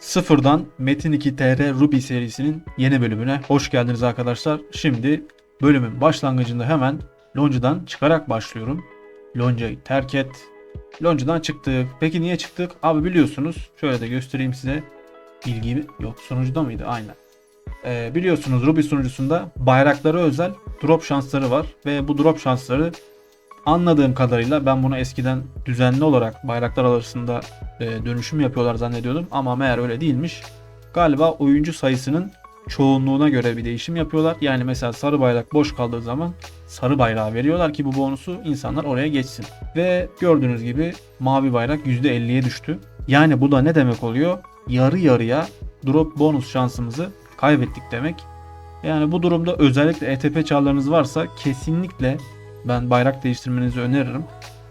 Sıfırdan Metin 2 TR Ruby serisinin yeni bölümüne hoş geldiniz arkadaşlar. Şimdi bölümün başlangıcında hemen Lonca'dan çıkarak başlıyorum. Lonca'yı terk et. Lonca'dan çıktık. Peki niye çıktık? Abi biliyorsunuz. Şöyle de göstereyim size. Bilgimi yok sunucuda mıydı? Aynen. Ee, biliyorsunuz Ruby sunucusunda bayraklara özel drop şansları var. Ve bu drop şansları anladığım kadarıyla ben bunu eskiden düzenli olarak bayraklar arasında e, dönüşüm yapıyorlar zannediyordum ama meğer öyle değilmiş. Galiba oyuncu sayısının çoğunluğuna göre bir değişim yapıyorlar. Yani mesela sarı bayrak boş kaldığı zaman sarı bayrağı veriyorlar ki bu bonusu insanlar oraya geçsin. Ve gördüğünüz gibi mavi bayrak %50'ye düştü. Yani bu da ne demek oluyor? Yarı yarıya drop bonus şansımızı kaybettik demek. Yani bu durumda özellikle ETP çağlarınız varsa kesinlikle ben bayrak değiştirmenizi öneririm.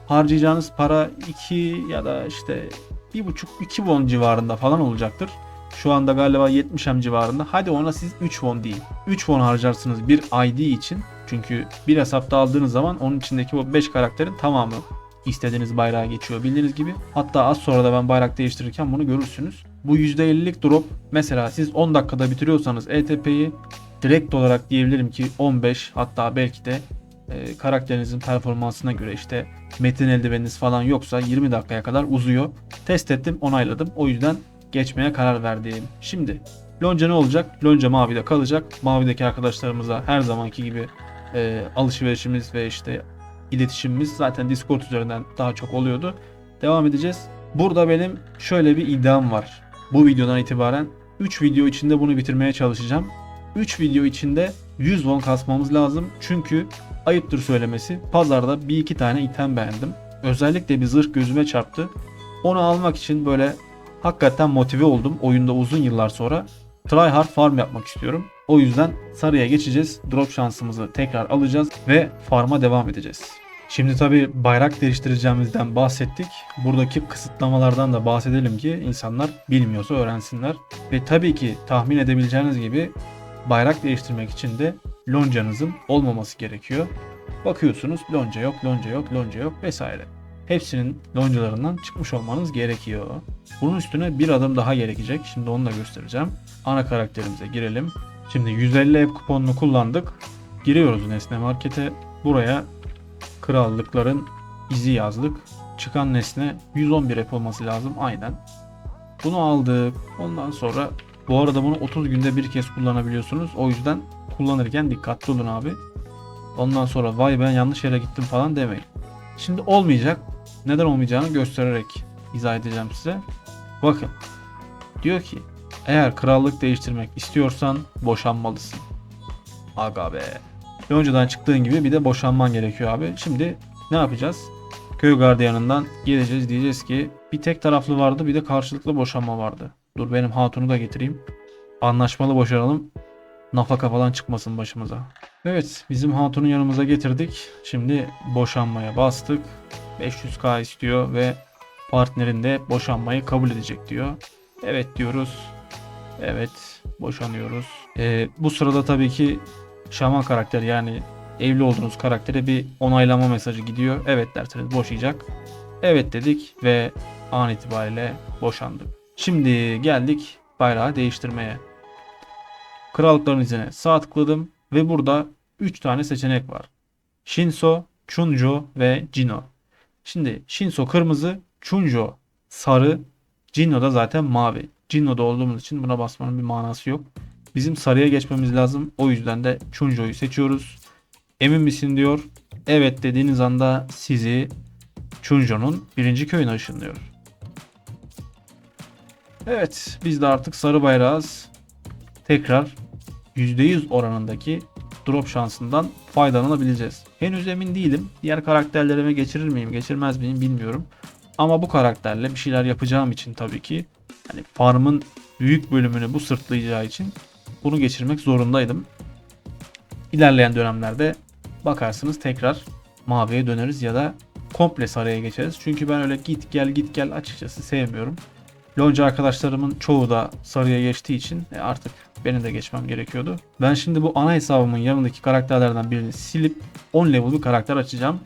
Harcayacağınız para 2 ya da işte 1.5-2 won civarında falan olacaktır. Şu anda galiba 70 hem civarında. Hadi ona siz 3 won deyin. 3 won harcarsınız bir ID için. Çünkü bir hesapta aldığınız zaman onun içindeki o 5 karakterin tamamı istediğiniz bayrağa geçiyor bildiğiniz gibi. Hatta az sonra da ben bayrak değiştirirken bunu görürsünüz. Bu %50'lik drop mesela siz 10 dakikada bitiriyorsanız ETP'yi direkt olarak diyebilirim ki 15 hatta belki de e, karakterinizin performansına göre işte metin eldiveniniz falan yoksa 20 dakikaya kadar uzuyor. Test ettim onayladım o yüzden geçmeye karar verdim. Şimdi Lonca ne olacak? Lonca mavide kalacak. Mavideki arkadaşlarımıza her zamanki gibi e, alışverişimiz ve işte iletişimimiz zaten Discord üzerinden daha çok oluyordu. Devam edeceğiz. Burada benim şöyle bir iddiam var. Bu videodan itibaren 3 video içinde bunu bitirmeye çalışacağım. 3 video içinde 100 won kasmamız lazım. Çünkü ayıptır söylemesi pazarda bir iki tane item beğendim. Özellikle bir zırh gözüme çarptı. Onu almak için böyle hakikaten motive oldum oyunda uzun yıllar sonra. Tryhard farm yapmak istiyorum. O yüzden sarıya geçeceğiz. Drop şansımızı tekrar alacağız ve farma devam edeceğiz. Şimdi tabi bayrak değiştireceğimizden bahsettik. Buradaki kısıtlamalardan da bahsedelim ki insanlar bilmiyorsa öğrensinler. Ve tabii ki tahmin edebileceğiniz gibi bayrak değiştirmek için de loncanızın olmaması gerekiyor. Bakıyorsunuz lonca yok, lonca yok, lonca yok vesaire. Hepsinin loncalarından çıkmış olmanız gerekiyor. Bunun üstüne bir adım daha gerekecek. Şimdi onu da göstereceğim. Ana karakterimize girelim. Şimdi 150 ev kuponunu kullandık. Giriyoruz nesne markete. Buraya krallıkların izi yazdık. Çıkan nesne 111 ep olması lazım aynen. Bunu aldık. Ondan sonra bu arada bunu 30 günde bir kez kullanabiliyorsunuz. O yüzden kullanırken dikkatli olun abi. Ondan sonra vay ben yanlış yere gittim falan demeyin. Şimdi olmayacak. Neden olmayacağını göstererek izah edeceğim size. Bakın. Diyor ki eğer krallık değiştirmek istiyorsan boşanmalısın. Aga be. Ve önceden çıktığın gibi bir de boşanman gerekiyor abi. Şimdi ne yapacağız? Köy gardiyanından geleceğiz diyeceğiz ki bir tek taraflı vardı bir de karşılıklı boşanma vardı. Dur benim hatunu da getireyim. Anlaşmalı boşanalım. Nafaka falan çıkmasın başımıza. Evet bizim hatunu yanımıza getirdik. Şimdi boşanmaya bastık. 500k istiyor ve partnerin de boşanmayı kabul edecek diyor. Evet diyoruz. Evet boşanıyoruz. Ee, bu sırada tabii ki şaman karakter yani evli olduğunuz karaktere bir onaylama mesajı gidiyor. Evet derseniz boşayacak. Evet dedik ve an itibariyle boşandık. Şimdi geldik bayrağı değiştirmeye. Krallıkların izine sağ tıkladım ve burada 3 tane seçenek var. Shinso, Chunjo ve Jino. Şimdi Shinso kırmızı, Chunjo sarı, Jino da zaten mavi. Jino'da olduğumuz için buna basmanın bir manası yok. Bizim sarıya geçmemiz lazım. O yüzden de Chunjo'yu seçiyoruz. Emin misin diyor. Evet dediğiniz anda sizi Chunjo'nun birinci köyüne ışınlıyor. Evet biz de artık sarı bayrağız. Tekrar %100 oranındaki drop şansından faydalanabileceğiz. Henüz emin değilim. Diğer karakterlerime geçirir miyim, geçirmez miyim bilmiyorum. Ama bu karakterle bir şeyler yapacağım için tabii ki hani farmın büyük bölümünü bu sırtlayacağı için bunu geçirmek zorundaydım. İlerleyen dönemlerde bakarsınız tekrar maviye döneriz ya da komple sarıya geçeriz. Çünkü ben öyle git gel git gel açıkçası sevmiyorum. Lonca arkadaşlarımın çoğu da sarıya geçtiği için e, artık benim de geçmem gerekiyordu. Ben şimdi bu ana hesabımın yanındaki karakterlerden birini silip 10 level bir karakter açacağım.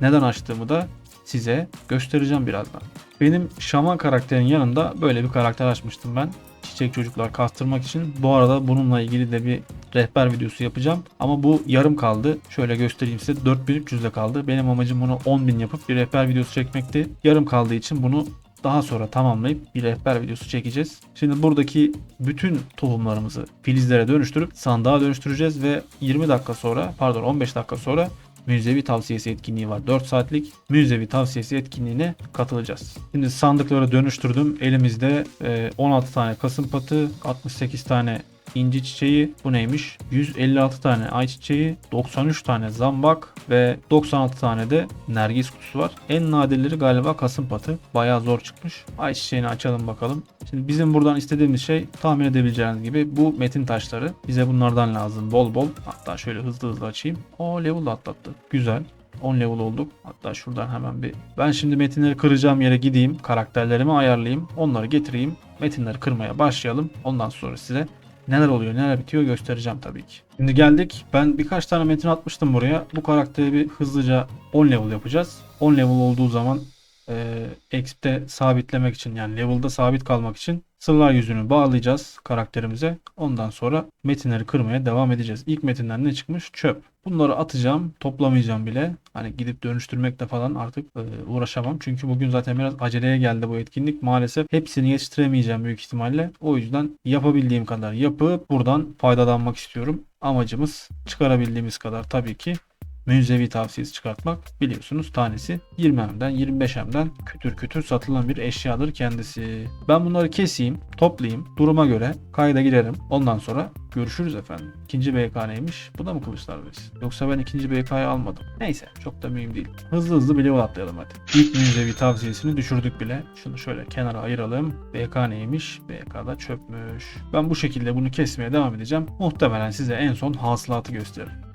Neden açtığımı da size göstereceğim birazdan. Benim şaman karakterin yanında böyle bir karakter açmıştım ben. Çiçek çocuklar kastırmak için. Bu arada bununla ilgili de bir rehber videosu yapacağım. Ama bu yarım kaldı. Şöyle göstereyim size. 4300'de kaldı. Benim amacım bunu 10.000 yapıp bir rehber videosu çekmekti. Yarım kaldığı için bunu daha sonra tamamlayıp bir rehber videosu çekeceğiz. Şimdi buradaki bütün tohumlarımızı filizlere dönüştürüp sandığa dönüştüreceğiz ve 20 dakika sonra pardon 15 dakika sonra Müzevi tavsiyesi etkinliği var. 4 saatlik müzevi tavsiyesi etkinliğine katılacağız. Şimdi sandıkları dönüştürdüm. Elimizde e, 16 tane kasım patı, 68 tane inci çiçeği bu neymiş? 156 tane ay çiçeği, 93 tane zambak ve 96 tane de nergis kutusu var. En nadirleri galiba kasım patı. Bayağı zor çıkmış. Ay çiçeğini açalım bakalım. Şimdi bizim buradan istediğimiz şey tahmin edebileceğiniz gibi bu metin taşları. Bize bunlardan lazım bol bol. Hatta şöyle hızlı hızlı açayım. O level atlattı. Güzel. 10 level olduk. Hatta şuradan hemen bir... Ben şimdi metinleri kıracağım yere gideyim. Karakterlerimi ayarlayayım. Onları getireyim. Metinleri kırmaya başlayalım. Ondan sonra size neler oluyor neler bitiyor göstereceğim tabii ki. Şimdi geldik. Ben birkaç tane metin atmıştım buraya. Bu karakteri bir hızlıca 10 level yapacağız. 10 level olduğu zaman e, Exp'te sabitlemek için yani level'da sabit kalmak için sırlar yüzünü bağlayacağız karakterimize. Ondan sonra metinleri kırmaya devam edeceğiz. İlk metinden ne çıkmış? Çöp. Bunları atacağım, toplamayacağım bile. Hani gidip dönüştürmekle falan artık e, uğraşamam. Çünkü bugün zaten biraz aceleye geldi bu etkinlik. Maalesef hepsini yetiştiremeyeceğim büyük ihtimalle. O yüzden yapabildiğim kadar yapıp buradan faydalanmak istiyorum. Amacımız çıkarabildiğimiz kadar tabii ki münzevi tavsiyesi çıkartmak biliyorsunuz tanesi 20M'den 25M'den kütür kütür satılan bir eşyadır kendisi. Ben bunları keseyim, toplayayım, duruma göre kayda girerim. Ondan sonra görüşürüz efendim. İkinci BK neymiş? Bu da mı kılıçlar verisi? Yoksa ben ikinci BK'yı almadım. Neyse çok da mühim değil. Hızlı hızlı bir level atlayalım hadi. İlk münzevi tavsiyesini düşürdük bile. Şunu şöyle kenara ayıralım. BK neymiş? BK da çöpmüş. Ben bu şekilde bunu kesmeye devam edeceğim. Muhtemelen size en son hasılatı gösteririm.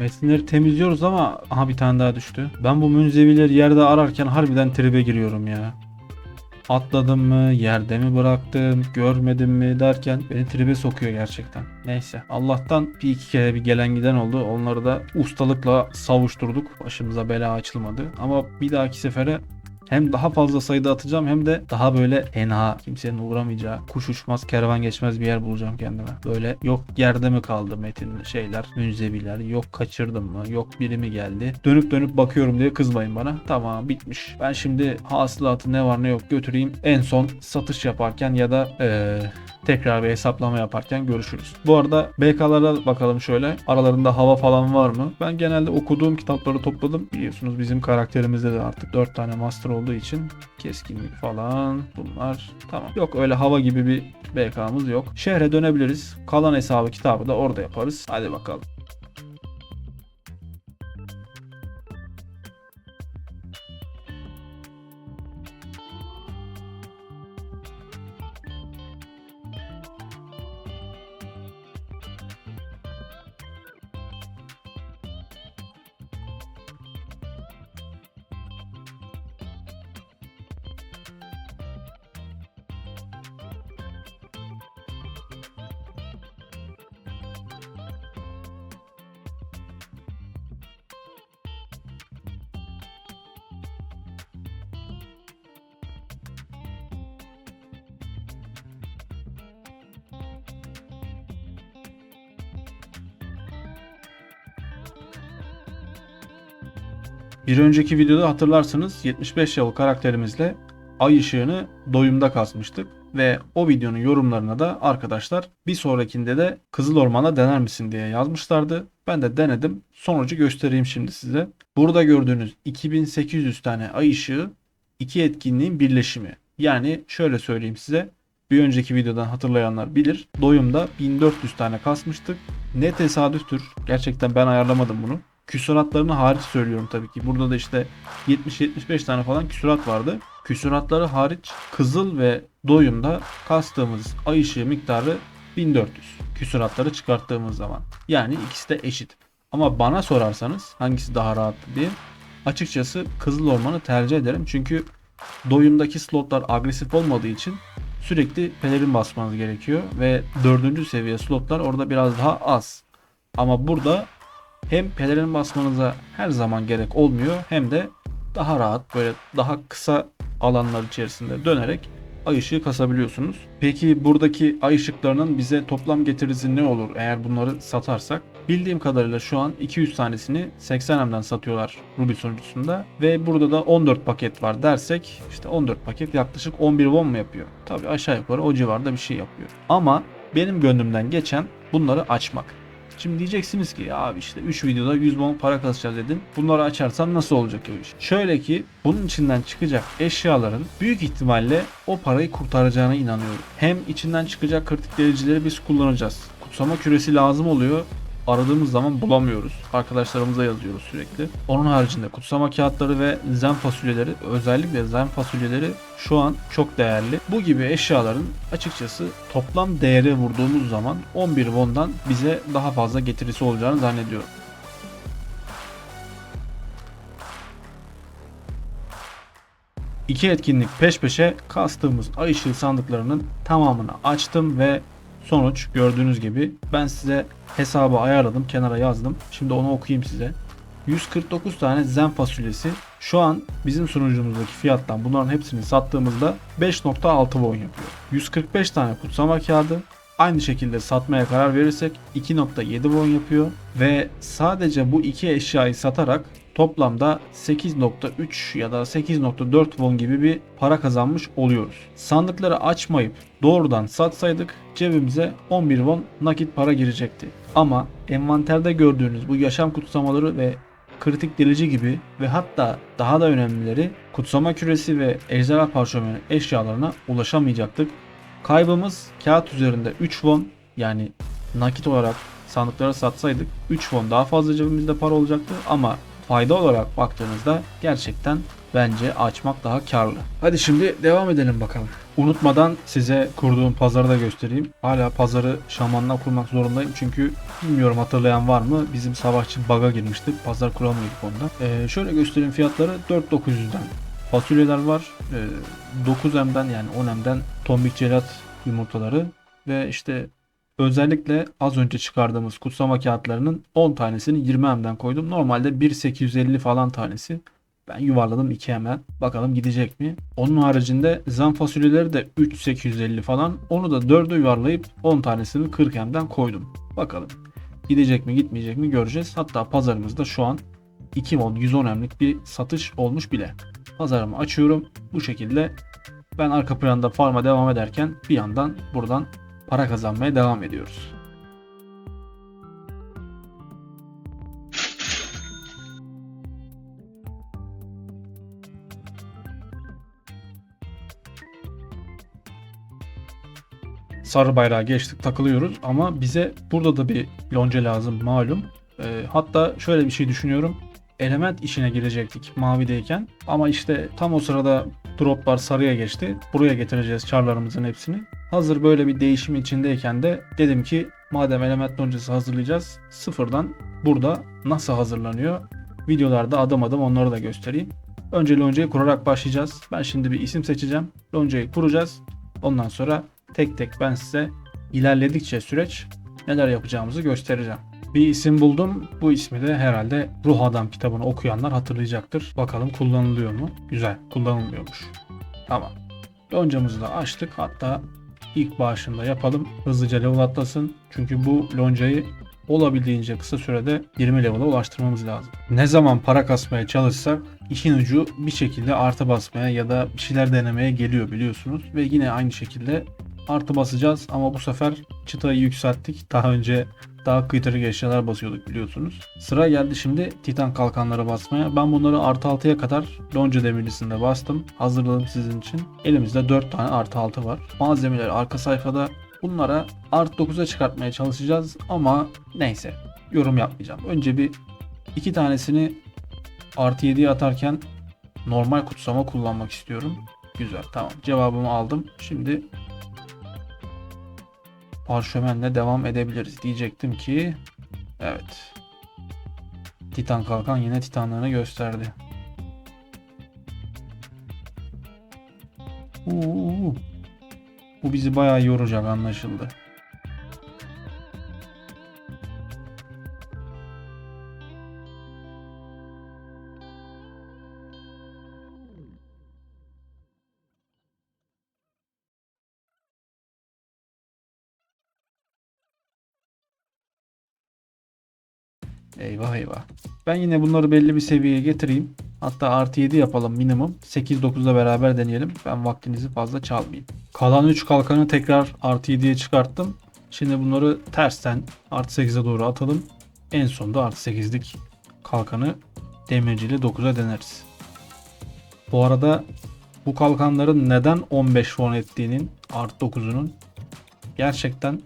Metinleri temizliyoruz ama aha bir tane daha düştü. Ben bu münzevileri yerde ararken harbiden tribe giriyorum ya. Atladım mı, yerde mi bıraktım, görmedim mi derken beni tribe sokuyor gerçekten. Neyse Allah'tan bir iki kere bir gelen giden oldu. Onları da ustalıkla savuşturduk. Başımıza bela açılmadı. Ama bir dahaki sefere hem daha fazla sayıda atacağım hem de daha böyle tenha kimsenin uğramayacağı kuş uçmaz kervan geçmez bir yer bulacağım kendime. Böyle yok yerde mi kaldı metin şeyler münzeviler yok kaçırdım mı yok biri mi geldi. Dönüp dönüp bakıyorum diye kızmayın bana. Tamam bitmiş. Ben şimdi hasılatı ne var ne yok götüreyim. En son satış yaparken ya da ee, tekrar bir hesaplama yaparken görüşürüz. Bu arada BK'lara bakalım şöyle. Aralarında hava falan var mı? Ben genelde okuduğum kitapları topladım. Biliyorsunuz bizim karakterimizde de artık 4 tane master olduğu için keskinlik falan bunlar tamam. Yok öyle hava gibi bir BK'mız yok. Şehre dönebiliriz. Kalan hesabı kitabı da orada yaparız. Hadi bakalım. Bir önceki videoda hatırlarsanız 75 level karakterimizle ay ışığını doyumda kasmıştık. Ve o videonun yorumlarına da arkadaşlar bir sonrakinde de Kızıl Orman'a dener misin diye yazmışlardı. Ben de denedim. Sonucu göstereyim şimdi size. Burada gördüğünüz 2800 tane ay ışığı iki etkinliğin birleşimi. Yani şöyle söyleyeyim size. Bir önceki videodan hatırlayanlar bilir. Doyumda 1400 tane kasmıştık. Ne tesadüftür. Gerçekten ben ayarlamadım bunu küsuratlarını hariç söylüyorum tabii ki. Burada da işte 70-75 tane falan küsurat vardı. Küsuratları hariç kızıl ve doyumda kastığımız ay ışığı miktarı 1400. Küsuratları çıkarttığımız zaman. Yani ikisi de eşit. Ama bana sorarsanız hangisi daha rahat diye açıkçası Kızıl Orman'ı tercih ederim. Çünkü doyumdaki slotlar agresif olmadığı için sürekli pelerin basmanız gerekiyor ve dördüncü seviye slotlar orada biraz daha az. Ama burada hem pelerin basmanıza her zaman gerek olmuyor hem de daha rahat böyle daha kısa alanlar içerisinde dönerek ay ışığı kasabiliyorsunuz. Peki buradaki ay ışıklarının bize toplam getirisi ne olur eğer bunları satarsak? Bildiğim kadarıyla şu an 200 tanesini 80M'den satıyorlar Ruby sunucusunda ve burada da 14 paket var dersek işte 14 paket yaklaşık 11 won mu yapıyor? Tabi aşağı yukarı o civarda bir şey yapıyor. Ama benim gönlümden geçen bunları açmak. Şimdi diyeceksiniz ki abi işte 3 videoda 100 won para kasacağız dedin. Bunları açarsan nasıl olacak o iş? Şöyle ki bunun içinden çıkacak eşyaların büyük ihtimalle o parayı kurtaracağına inanıyorum. Hem içinden çıkacak kritik delicileri biz kullanacağız. Kutsama küresi lazım oluyor aradığımız zaman bulamıyoruz. Arkadaşlarımıza yazıyoruz sürekli. Onun haricinde kutsama kağıtları ve zen fasulyeleri özellikle zen fasulyeleri şu an çok değerli. Bu gibi eşyaların açıkçası toplam değeri vurduğumuz zaman 11 won'dan bize daha fazla getirisi olacağını zannediyorum. İki etkinlik peş peşe kastığımız ay ışığı sandıklarının tamamını açtım ve sonuç gördüğünüz gibi ben size hesabı ayarladım kenara yazdım. Şimdi onu okuyayım size. 149 tane zen fasulyesi şu an bizim sunucumuzdaki fiyattan bunların hepsini sattığımızda 5.6 won yapıyor. 145 tane kutsama kağıdı aynı şekilde satmaya karar verirsek 2.7 won yapıyor ve sadece bu iki eşyayı satarak toplamda 8.3 ya da 8.4 won gibi bir para kazanmış oluyoruz. Sandıkları açmayıp doğrudan satsaydık cebimize 11 won nakit para girecekti. Ama envanterde gördüğünüz bu yaşam kutsamaları ve kritik delici gibi ve hatta daha da önemlileri kutsama küresi ve ejderha parşömeni eşyalarına ulaşamayacaktık. Kaybımız kağıt üzerinde 3 won yani nakit olarak sandıklara satsaydık 3 won daha fazla cebimizde para olacaktı ama fayda olarak baktığınızda gerçekten bence açmak daha karlı. Hadi şimdi devam edelim bakalım. Unutmadan size kurduğum pazarı da göstereyim. Hala pazarı şamanla kurmak zorundayım çünkü bilmiyorum hatırlayan var mı? Bizim savaşçı baga girmişti. Pazar kuramıyorduk onda. Ee, şöyle göstereyim fiyatları 4900'den fasulyeler var. Ee, 9M'den yani 10M'den tombik celat yumurtaları ve işte özellikle az önce çıkardığımız kutsama kağıtlarının 10 tanesini 20M'den koydum. Normalde 1850 falan tanesi. Ben yuvarladım 2 hemen. Bakalım gidecek mi? Onun haricinde zam fasulyeleri de 3850 falan. Onu da 4'e yuvarlayıp 10 tanesini 40 M'den koydum. Bakalım. Gidecek mi gitmeyecek mi göreceğiz. Hatta pazarımızda şu an 2 won 110 emlik bir satış olmuş bile. Pazarımı açıyorum. Bu şekilde ben arka planda farma devam ederken bir yandan buradan para kazanmaya devam ediyoruz. sarı bayrağı geçtik takılıyoruz ama bize burada da bir lonca lazım malum. Ee, hatta şöyle bir şey düşünüyorum. Element işine girecektik mavideyken ama işte tam o sırada droplar sarıya geçti. Buraya getireceğiz çarlarımızın hepsini. Hazır böyle bir değişim içindeyken de dedim ki madem element loncası hazırlayacağız sıfırdan burada nasıl hazırlanıyor videolarda adım adım onları da göstereyim. Önce loncayı kurarak başlayacağız. Ben şimdi bir isim seçeceğim. Loncayı kuracağız. Ondan sonra tek tek ben size ilerledikçe süreç neler yapacağımızı göstereceğim. Bir isim buldum. Bu ismi de herhalde Ruh Adam kitabını okuyanlar hatırlayacaktır. Bakalım kullanılıyor mu? Güzel. Kullanılmıyormuş. Tamam. Loncamızı da açtık. Hatta ilk bağışında yapalım. Hızlıca level atlasın. Çünkü bu loncayı olabildiğince kısa sürede 20 level'a ulaştırmamız lazım. Ne zaman para kasmaya çalışsak işin ucu bir şekilde artı basmaya ya da bir şeyler denemeye geliyor biliyorsunuz. Ve yine aynı şekilde artı basacağız ama bu sefer çıtayı yükselttik. Daha önce daha kıytırık eşyalar basıyorduk biliyorsunuz. Sıra geldi şimdi Titan kalkanları basmaya. Ben bunları artı 6'ya kadar lonca demirlisinde bastım. Hazırladım sizin için. Elimizde 4 tane artı 6 var. Malzemeler arka sayfada. Bunlara artı 9'a çıkartmaya çalışacağız ama neyse yorum yapmayacağım. Önce bir iki tanesini artı 7'ye atarken normal kutsama kullanmak istiyorum. Güzel tamam cevabımı aldım. Şimdi parşömenle devam edebiliriz diyecektim ki evet Titan kalkan yine titanlığını gösterdi. Uuu. Bu bizi bayağı yoracak anlaşıldı. Eyvah eyvah. Ben yine bunları belli bir seviyeye getireyim. Hatta artı 7 yapalım minimum. 8-9'da beraber deneyelim. Ben vaktinizi fazla çalmayayım. Kalan 3 kalkanı tekrar artı 7'ye çıkarttım. Şimdi bunları tersten artı 8'e doğru atalım. En sonunda artı 8'lik kalkanı demirciyle 9'a deneriz. Bu arada bu kalkanların neden 15 fon ettiğinin artı 9'unun gerçekten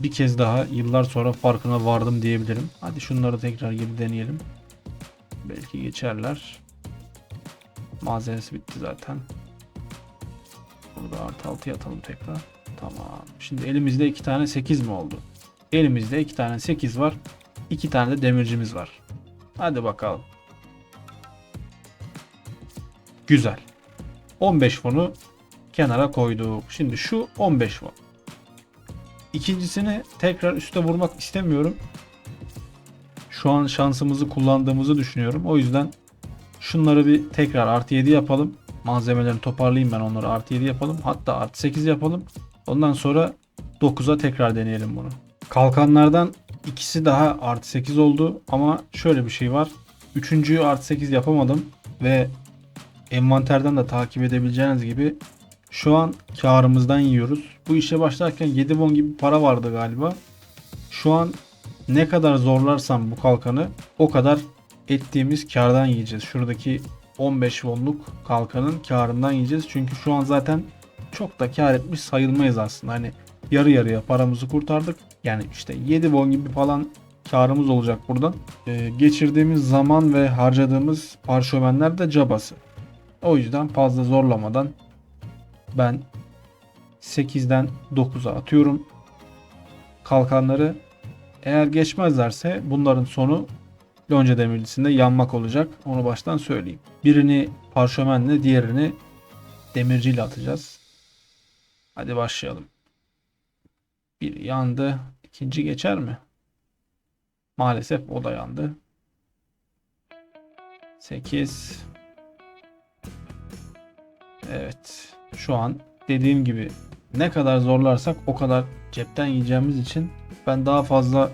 bir kez daha yıllar sonra farkına vardım diyebilirim. Hadi şunları tekrar gibi deneyelim. Belki geçerler. Malzemesi bitti zaten. Burada artı 6 atalım tekrar. Tamam. Şimdi elimizde iki tane 8 mi oldu? Elimizde iki tane 8 var. iki tane de demircimiz var. Hadi bakalım. Güzel. 15 fonu kenara koyduk. Şimdi şu 15 fon. İkincisini tekrar üste vurmak istemiyorum. Şu an şansımızı kullandığımızı düşünüyorum. O yüzden şunları bir tekrar artı 7 yapalım. Malzemelerini toparlayayım ben onları artı 7 yapalım. Hatta artı 8 yapalım. Ondan sonra 9'a tekrar deneyelim bunu. Kalkanlardan ikisi daha artı 8 oldu ama şöyle bir şey var. Üçüncüyü artı 8 yapamadım ve envanterden de takip edebileceğiniz gibi şu an karımızdan yiyoruz. Bu işe başlarken 7 won gibi para vardı galiba. Şu an ne kadar zorlarsam bu kalkanı o kadar ettiğimiz kardan yiyeceğiz. Şuradaki 15 wonluk kalkanın karından yiyeceğiz. Çünkü şu an zaten çok da kar etmiş sayılmayız aslında. Hani yarı yarıya paramızı kurtardık. Yani işte 7 won gibi falan karımız olacak buradan. Ee, geçirdiğimiz zaman ve harcadığımız parşömenler de cabası. O yüzden fazla zorlamadan ben 8'den 9'a atıyorum. Kalkanları eğer geçmezlerse bunların sonu Lonca demircisinde yanmak olacak. Onu baştan söyleyeyim. Birini parşömenle diğerini demirciyle atacağız. Hadi başlayalım. Bir yandı. İkinci geçer mi? Maalesef o da yandı. 8 Evet. Şu an dediğim gibi ne kadar zorlarsak o kadar cepten yiyeceğimiz için ben daha fazla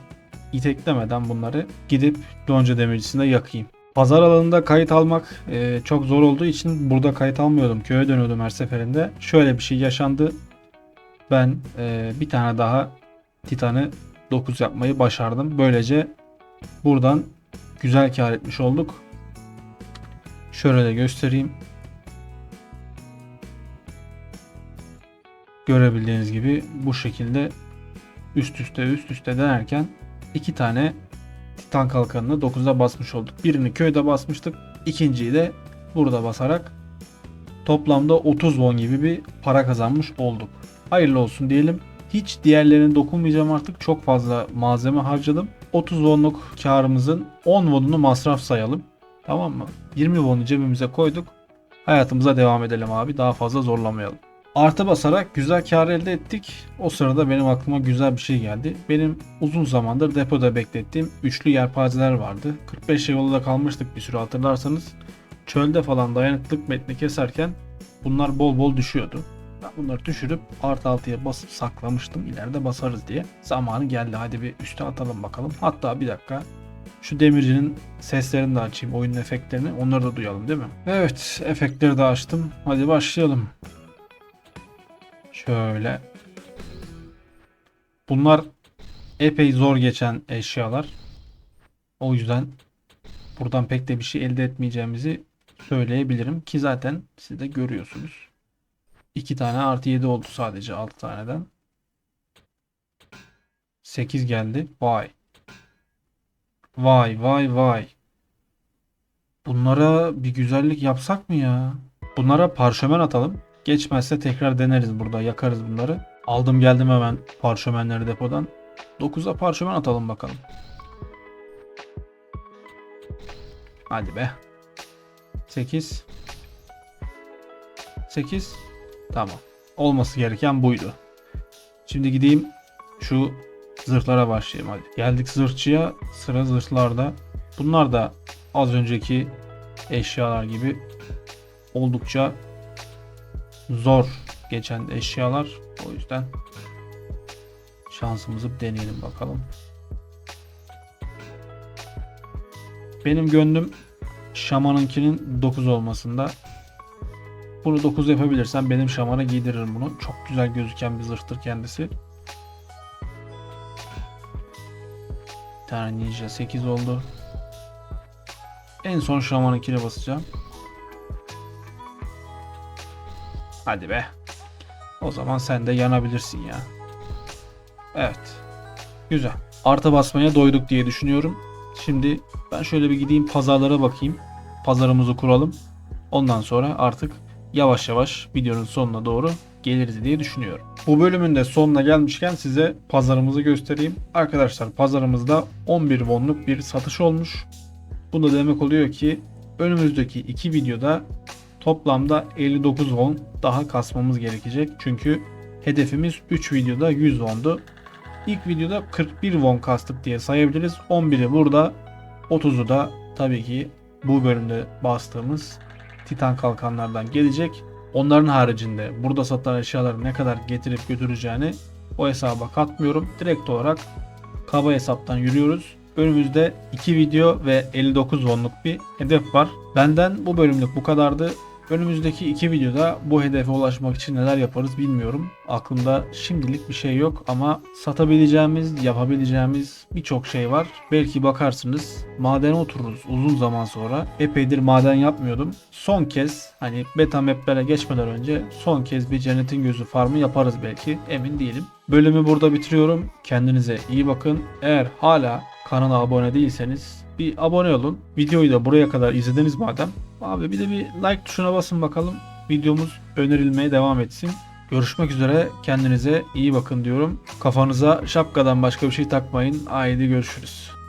iteklemeden bunları gidip Lonca demircisinde yakayım. Pazar alanında kayıt almak e, çok zor olduğu için burada kayıt almıyordum. Köye dönüyordum her seferinde. Şöyle bir şey yaşandı. Ben e, bir tane daha Titan'ı 9 yapmayı başardım. Böylece buradan güzel kar etmiş olduk. Şöyle de göstereyim. Görebildiğiniz gibi bu şekilde üst üste üst üste denerken iki tane Titan kalkanını 9'a basmış olduk. Birini köyde basmıştık. ikinciyi de burada basarak toplamda 30 won gibi bir para kazanmış olduk. Hayırlı olsun diyelim. Hiç diğerlerine dokunmayacağım artık. Çok fazla malzeme harcadım. 30 wonluk karımızın 10 wonunu masraf sayalım. Tamam mı? 20 won'u cebimize koyduk. Hayatımıza devam edelim abi. Daha fazla zorlamayalım. Artı basarak güzel kar elde ettik. O sırada benim aklıma güzel bir şey geldi. Benim uzun zamandır depoda beklettiğim üçlü yelpazeler vardı. 45 yolda kalmıştık bir süre hatırlarsanız. Çölde falan dayanıklık metni keserken bunlar bol bol düşüyordu. Ben bunları düşürüp artı altıya basıp saklamıştım. İleride basarız diye. Zamanı geldi. Hadi bir üste atalım bakalım. Hatta bir dakika. Şu demircinin seslerini de açayım. Oyunun efektlerini. Onları da duyalım değil mi? Evet. Efektleri de açtım. Hadi başlayalım. Şöyle. Bunlar epey zor geçen eşyalar. O yüzden buradan pek de bir şey elde etmeyeceğimizi söyleyebilirim ki zaten siz de görüyorsunuz. 2 tane artı 7 oldu sadece 6 taneden. 8 geldi. Vay. Vay vay vay. Bunlara bir güzellik yapsak mı ya? Bunlara parşömen atalım. Geçmezse tekrar deneriz burada. Yakarız bunları. Aldım geldim hemen parşömenleri depodan. 9'a parşömen atalım bakalım. Hadi be. 8 8 Tamam. Olması gereken buydu. Şimdi gideyim şu zırhlara başlayayım hadi. Geldik zırhçıya. Sıra zırhlarda. Bunlar da az önceki eşyalar gibi oldukça zor geçen eşyalar. O yüzden şansımızı deneyelim bakalım. Benim gönlüm şamanınkinin 9 olmasında. Bunu 9 yapabilirsem benim şamana giydiririm bunu. Çok güzel gözüken bir zırhtır kendisi. Bir tane ninja 8 oldu. En son şamanınkine basacağım. Hadi be. O zaman sen de yanabilirsin ya. Evet. Güzel. Artı basmaya doyduk diye düşünüyorum. Şimdi ben şöyle bir gideyim pazarlara bakayım. Pazarımızı kuralım. Ondan sonra artık yavaş yavaş videonun sonuna doğru geliriz diye düşünüyorum. Bu bölümün de sonuna gelmişken size pazarımızı göstereyim. Arkadaşlar pazarımızda 11 wonluk bir satış olmuş. Bu da demek oluyor ki önümüzdeki iki videoda toplamda 59 won daha kasmamız gerekecek. Çünkü hedefimiz 3 videoda 100 wondu. İlk videoda 41 won kastık diye sayabiliriz. 11'i burada, 30'u da tabii ki bu bölümde bastığımız Titan kalkanlardan gelecek. Onların haricinde burada satılan eşyaları ne kadar getirip götüreceğini o hesaba katmıyorum. Direkt olarak kaba hesaptan yürüyoruz. Önümüzde 2 video ve 59 wonluk bir hedef var. Benden bu bölümlük bu kadardı. Önümüzdeki iki videoda bu hedefe ulaşmak için neler yaparız bilmiyorum. Aklımda şimdilik bir şey yok ama satabileceğimiz, yapabileceğimiz birçok şey var. Belki bakarsınız madene otururuz uzun zaman sonra. Epeydir maden yapmıyordum. Son kez hani beta maplere geçmeden önce son kez bir cennetin gözü farmı yaparız belki. Emin değilim. Bölümü burada bitiriyorum. Kendinize iyi bakın. Eğer hala kanala abone değilseniz bir abone olun. Videoyu da buraya kadar izlediniz madem. Abi bir de bir like tuşuna basın bakalım. Videomuz önerilmeye devam etsin. Görüşmek üzere. Kendinize iyi bakın diyorum. Kafanıza şapkadan başka bir şey takmayın. Haydi görüşürüz.